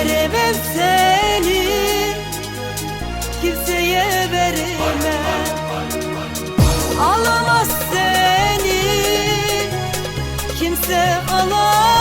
Veremem seni. Kimseye veremem. Alamaz seni. Kimse alamaz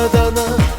Adana'dan